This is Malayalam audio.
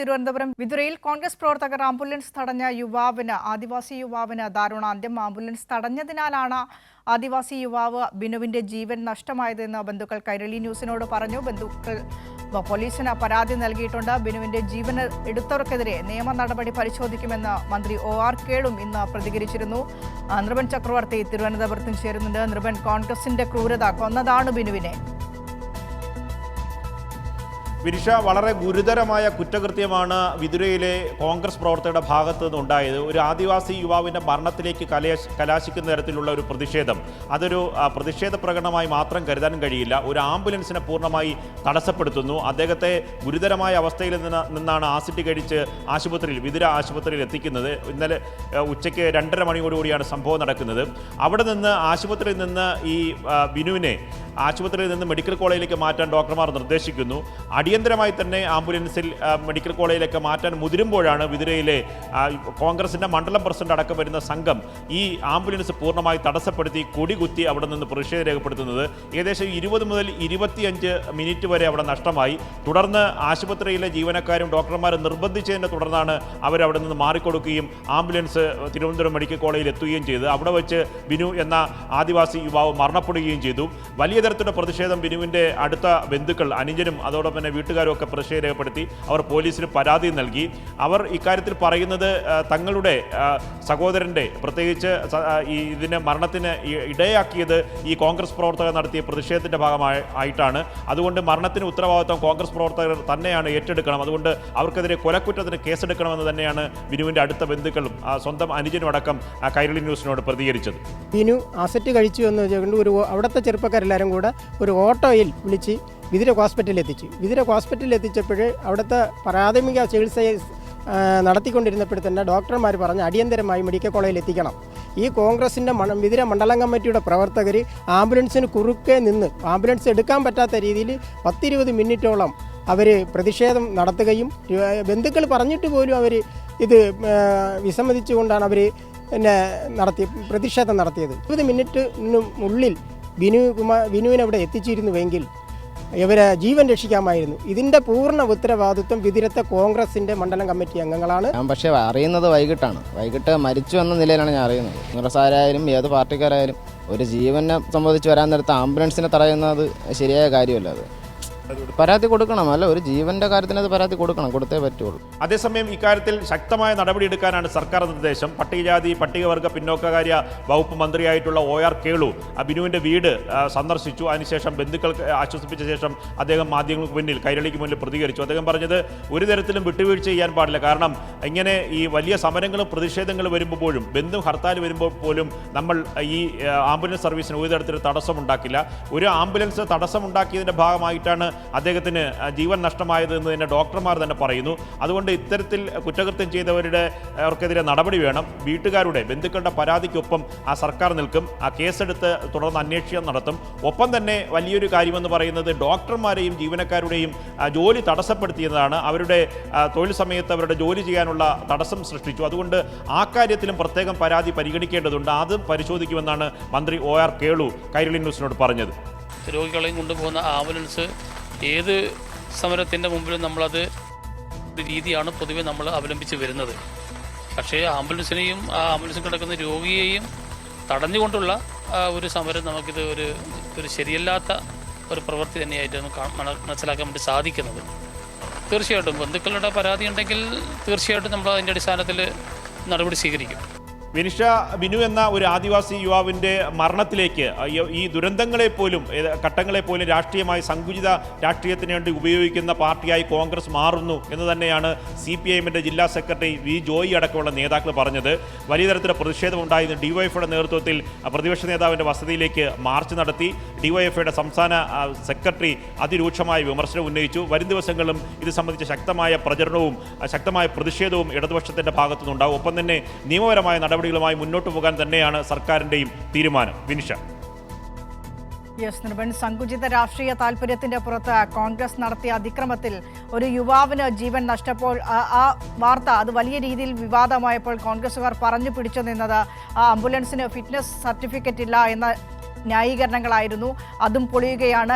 തിരുവനന്തപുരം വിതുരയിൽ കോൺഗ്രസ് പ്രവർത്തകർ ആംബുലൻസ് തടഞ്ഞ യുവാവിന് ആദിവാസി യുവാവിന് ദാരുണാന്ത്യം. ആംബുലൻസ് തടഞ്ഞതിനാലാണ് ആദിവാസി യുവാവ് ബിനുവിന്റെ ജീവൻ നഷ്ടമായതെന്ന് ബന്ധുക്കൾ കൈരളി ന്യൂസിനോട് പറഞ്ഞു. ബന്ധുക്കൾ പോലീസിന് പരാതി നൽകിയിട്ടുണ്ട്. ബിനുവിന്റെ ജീവൻ എടുത്തവർക്കെതിരെ നിയമ നടപടി പരിശോധിക്കുമെന്ന് മന്ത്രി ഒ ആർ കേളും ഇന്ന് പ്രതികരിച്ചിരുന്നു. നൃപൻ ചക്രവർത്തി തിരുവനന്തപുരത്തും ചേരുന്നുണ്ട്. നൃപൻ കോൺഗ്രസിന്റെ ക്രൂരത കൊന്നതാണ് ബിനുവിനെ. വിരിഷ വളരെ ഗുരുതരമായ കുറ്റകൃത്യമാണ് വിതുരയിലെ കോൺഗ്രസ് പ്രവർത്തകരുടെ ഭാഗത്തു നിന്നുണ്ടായത്. ഒരു ആദിവാസി യുവാവിന്റെ മരണത്തിലേക്ക് കലാശ് കലാശിക്കുന്ന തരത്തിലുള്ള ഒരു പ്രതിഷേധം. അതൊരു പ്രതിഷേധ പ്രകടനമായി മാത്രം കരുതാൻ കഴിയില്ല. ഒരു ആംബുലൻസിനെ പൂർണമായി തടസ്സപ്പെടുത്തുന്നു. അദ്ദേഹത്തെ ഗുരുതരമായ അവസ്ഥയിൽ നിന്ന് നിന്നാണ് ആസിഡ് കഴിച്ച് ആശുപത്രിയിൽ വിതുര ആശുപത്രിയിൽ എത്തിക്കുന്നത്. ഇന്നലെ ഉച്ചയ്ക്ക് രണ്ടര മണിയോടുകൂടിയാണ് സംഭവം നടക്കുന്നത്. അവിടെ നിന്ന് ആശുപത്രിയിൽ നിന്ന് ഈ ബിനുവിനെ ആശുപത്രിയിൽ നിന്ന് മെഡിക്കൽ കോളേജിലേക്ക് മാറ്റാൻ ഡോക്ടർമാർ നിർദ്ദേശിക്കുന്നു. അടിയന്തരമായി തന്നെ ആംബുലൻസിൽ മെഡിക്കൽ കോളേജിലേക്ക് മാറ്റാൻ മുതിരുമ്പോഴാണ് വിതുരയിലെ കോൺഗ്രസിന്റെ മണ്ഡലം പ്രസിഡന്റ് അടക്കം വരുന്ന സംഘം ഈ ആംബുലൻസ് പൂർണമായി തടസ്സപ്പെടുത്തി കൊടികുത്തി അവിടെ നിന്ന് പ്രതിഷേധം രേഖപ്പെടുത്തുന്നത്. ഏകദേശം ഇരുപത് മുതൽ ഇരുപത്തിയഞ്ച് മിനിറ്റ് വരെ അവിടെ നഷ്ടമായി. തുടർന്ന് ആശുപത്രിയിലെ ജീവനക്കാരും ഡോക്ടർമാരും നിർബന്ധിച്ചതിനെ തുടർന്നാണ് അവരവിടെ നിന്ന് മാറിക്കൊടുക്കുകയും ആംബുലൻസ് തിരുവനന്തപുരം മെഡിക്കൽ കോളേജിൽ എത്തുകയും ചെയ്തു. അവിടെ വെച്ച് ബിനു എന്ന ആദിവാസി യുവാവ് മരണപ്പെടുകയും ചെയ്തു. വലിയ തരത്തിലുള്ള പ്രതിഷേധം ബിനുവിന്റെ അടുത്ത ബന്ധുക്കൾ അനുജനും അതോടൊപ്പം തന്നെ വീട്ടുകാരും ഒക്കെ പ്രതിഷേധം രേഖപ്പെടുത്തി. അവർ പോലീസിന് പരാതി നൽകി. അവർ ഇക്കാര്യത്തിൽ പറയുന്നത് തങ്ങളുടെ സഹോദരന്റെ പ്രത്യേകിച്ച് ഈ ഇതിന്റെ മരണത്തിന് ഇടയാക്കിയത് ഈ കോൺഗ്രസ് പ്രവർത്തകർ നടത്തിയ പ്രതിഷേധത്തിന്റെ ഭാഗമായി ആയിട്ടാണ്. അതുകൊണ്ട് മരണത്തിന് ഉത്തരവാദിത്വം കോൺഗ്രസ് പ്രവർത്തകർ തന്നെയാണ് ഏറ്റെടുക്കണം. അതുകൊണ്ട് അവർക്കെതിരെ കൊലക്കുറ്റത്തിന് കേസെടുക്കണമെന്ന് തന്നെയാണ് ബിനുവിന്റെ അടുത്ത ബന്ധുക്കളും സ്വന്തം അനുജനും അടക്കം കൈരളി ന്യൂസിനോട് പ്രതികരിച്ചത്. ബിനു അസറ്റ് കഴിച്ചു എന്ന് ഒരു അവിടുത്തെ ചെറുപ്പക്കാരെല്ലാവരും കൂടെ ഒരു ഓട്ടോയിൽ വിളിച്ച് വിതിര ഹോസ്പിറ്റലിൽ എത്തിച്ചു വിതിര ഹോസ്പിറ്റലിൽ എത്തിച്ചപ്പോൾ അവിടുത്തെ പ്രാഥമിക ചികിത്സ നടത്തിക്കൊണ്ടിരുന്നപ്പോൾ തന്നെ ഡോക്ടർമാർ പറഞ്ഞ് അടിയന്തരമായി മെഡിക്കൽ കോളേജിൽ എത്തിക്കണം ഈ കോൺഗ്രസിന്റെ മണ വിതിര മണ്ഡലം കമ്മിറ്റിയുടെ പ്രവർത്തകർ ആംബുലൻസിന് കുറുക്കെ നിന്ന് ആംബുലൻസ് എടുക്കാൻ പറ്റാത്ത രീതിയിൽ പത്തിരുപത് മിനിറ്റോളം അവർ പ്രതിഷേധം നടത്തുകയും ബന്ധുക്കൾ പറഞ്ഞിട്ട് പോലും അവർ ഇത് വിസമ്മതിച്ചുകൊണ്ടാണ് അവർ പിന്നെ നടത്തി പ്രതിഷേധം നടത്തിയത്. ഇരുപത് മിനിറ്റിന് ഉള്ളിൽ ബിനു കുമാർ ബിനുവിനെ അവിടെ എത്തിച്ചിരുന്നുവെങ്കിൽ ഇവരെ ജീവൻ രക്ഷിക്കാമായിരുന്നു. ഇതിന്റെ പൂർണ ഉത്തരവാദിത്വം വിതിരത്തെ കോൺഗ്രസിന്റെ മണ്ഡലം കമ്മിറ്റി അംഗങ്ങളാണ്. ഞാൻ പക്ഷേ അറിയുന്നത് വൈകിട്ടാണ്. വൈകിട്ട് മരിച്ചു എന്ന നിലയിലാണ് ഞാൻ അറിയുന്നത്. കോൺഗ്രസ്സുകാരായാലും ഏത് പാർട്ടിക്കാരായാലും ഒരു ജീവനെ സംബന്ധിച്ച് വരാൻ നേരത്ത് ആംബുലൻസിനെ തടയുന്നത് ശരിയായ കാര്യമല്ല അത്. പരാതി കൊടുക്കണം. അല്ല ഒരു ജീവന്റെ കാര്യത്തിന് അത് പരാതി കൊടുക്കണം. കൊടുത്തേ പറ്റുള്ളൂ. അതേസമയം ഇക്കാര്യത്തിൽ ശക്തമായ നടപടിയെടുക്കാനാണ് സർക്കാർ നിർദ്ദേശം. പട്ടികജാതി പട്ടികവർഗ പിന്നോക്കകാര്യ വകുപ്പ് മന്ത്രിയായിട്ടുള്ള ഒ ആർ കേളു ആ ബിനുവിന്റെ വീട് സന്ദർശിച്ചു. അതിനുശേഷം ബന്ധുക്കൾ ആശ്വസിപ്പിച്ച ശേഷം അദ്ദേഹം മാധ്യമങ്ങൾക്ക് മുന്നിൽ കൈരളിക്ക് മുന്നിൽ പ്രതികരിച്ചു. അദ്ദേഹം പറഞ്ഞത് ഒരു തരത്തിലും വിട്ടുവീഴ്ച ചെയ്യാൻ പാടില്ല. കാരണം ഇങ്ങനെ ഈ വലിയ സമരങ്ങളും പ്രതിഷേധങ്ങളും വരുമ്പോഴും ബന്ധു ഹർത്താൽ വരുമ്പോൾ പോലും നമ്മൾ ഈ ആംബുലൻസ് സർവീസിന് ഒരു തരത്തിലും തടസ്സമുണ്ടാക്കില്ല. ഒരു ആംബുലൻസ് തടസ്സമുണ്ടാക്കിയതിന്റെ ഭാഗമായിട്ടാണ് അദ്ദേഹത്തിന് ജീവൻ നഷ്ടമായത് എന്ന് തന്നെ ഡോക്ടർമാർ തന്നെ പറയുന്നു. അതുകൊണ്ട് ഇത്തരത്തിൽ കുറ്റകൃത്യം ചെയ്തവരുടെ അവർക്കെതിരെ നടപടി വേണം. വീട്ടുകാരുടെ ബന്ധുക്കളുടെ പരാതിക്കൊപ്പം ആ സർക്കാർ നിൽക്കും. ആ കേസെടുത്ത് തുടർന്ന് അന്വേഷണം നടത്തും. ഒപ്പം തന്നെ വലിയൊരു കാര്യമെന്ന് പറയുന്നത് ഡോക്ടർമാരെയും ജീവനക്കാരുടെയും ജോലി തടസ്സപ്പെടുത്തിയതാണ്. അവരുടെ തൊഴിൽ സമയത്ത് അവരുടെ ജോലി ചെയ്യാനുള്ള തടസ്സം സൃഷ്ടിച്ചു. അതുകൊണ്ട് ആ കാര്യത്തിലും പ്രത്യേകം പരാതി പരിഗണിക്കേണ്ടതുണ്ട്. അതും പരിശോധിക്കുമെന്നാണ് മന്ത്രി ഒ ആർ കേളു കൈരളി ന്യൂസിനോട് പറഞ്ഞത്. രോഗികളെയും കൊണ്ടുപോകുന്ന ആംബുലൻസ് ഏത് സമരത്തിന്റെ മുമ്പിലും നമ്മളത് രീതിയാണ് പൊതുവെ നമ്മൾ അവലംബിച്ച് വരുന്നത്. പക്ഷേ ആംബുലൻസിനെയും ആ ആംബുലൻസിൽ കിടക്കുന്ന രോഗിയെയും തടഞ്ഞുകൊണ്ടുള്ള ഒരു സമരം നമുക്കിത് ഒരു ഒരു ശരിയല്ലാത്ത ഒരു പ്രവൃത്തി തന്നെയായിട്ട് നമുക്ക് മനസ്സിലാക്കാൻ വേണ്ടി സാധിക്കുന്നത്. തീർച്ചയായിട്ടും ബന്ധുക്കളുടെ പരാതി ഉണ്ടെങ്കിൽ തീർച്ചയായിട്ടും നമ്മൾ അതിന്റെ അടിസ്ഥാനത്തിൽ നടപടി സ്വീകരിക്കും. വിനിഷ ബിനു എന്ന ഒരു ആദിവാസി യുവാവിന്റെ മരണത്തിലേക്ക് ഈ- ദുരന്തങ്ങളെ പോലും ഘട്ടങ്ങളെ പോലും രാഷ്ട്രീയമായി സങ്കുചിത രാഷ്ട്രീയത്തിന് വേണ്ടി ഉപയോഗിക്കുന്ന പാർട്ടിയായി കോൺഗ്രസ് മാറുന്നു എന്ന് തന്നെയാണ് സി പി ഐഎമ്മിന്റെ ജില്ലാ സെക്രട്ടറി വി ജോയി അടക്കമുള്ള നേതാക്കൾ പറഞ്ഞത്. വലിയ തരത്തിലുള്ള പ്രതിഷേധമുണ്ടായിരുന്നു ഡിവൈഎഫ്ഐയുടെ നേതൃത്വത്തിൽ പ്രതിപക്ഷ നേതാവിന്റെ വസതിയിലേക്ക് മാർച്ച് നടത്തി. ഡിവൈഎഫ്ഐയുടെ സംസ്ഥാന സെക്രട്ടറി അതിരൂക്ഷമായ വിമർശനം ഉന്നയിച്ചു. വരും ദിവസങ്ങളിലും ഇത് സംബന്ധിച്ച ശക്തമായ പ്രചരണവും ശക്തമായ പ്രതിഷേധവും ഇടതുപക്ഷത്തിന്റെ ഭാഗത്തുനിന്നുണ്ടാകും ഒപ്പം തന്നെ നിയമപരമായ നടപടികളുമായി മുന്നോട്ട് പോകാൻ തന്നെയാണ് സർക്കാരിന്റെയും തീരുമാനം. വിനിഷ യെസ് നിർബൻ സങ്കുചിത രാഷ്ട്രീയ താല്പര്യത്തിന്റെ പുറത്ത് കോൺഗ്രസ് നടത്തിയ അതിക്രമത്തിൽ ഒരു യുവാവിന് ജീവൻ നഷ്ടപ്പോൾ ആ- വാർത്ത അത് വലിയ രീതിയിൽ വിവാദമായപ്പോൾ കോൺഗ്രസുകാർ പറഞ്ഞു പിടിച്ചു നിന്നത് ആ ആംബുലൻസിന് ഫിറ്റ്നസ് സർട്ടിഫിക്കറ്റ് ഇല്ല എന്ന ന്യായീകരണങ്ങളായിരുന്നു. അതും പൊളിയുകയാണ്.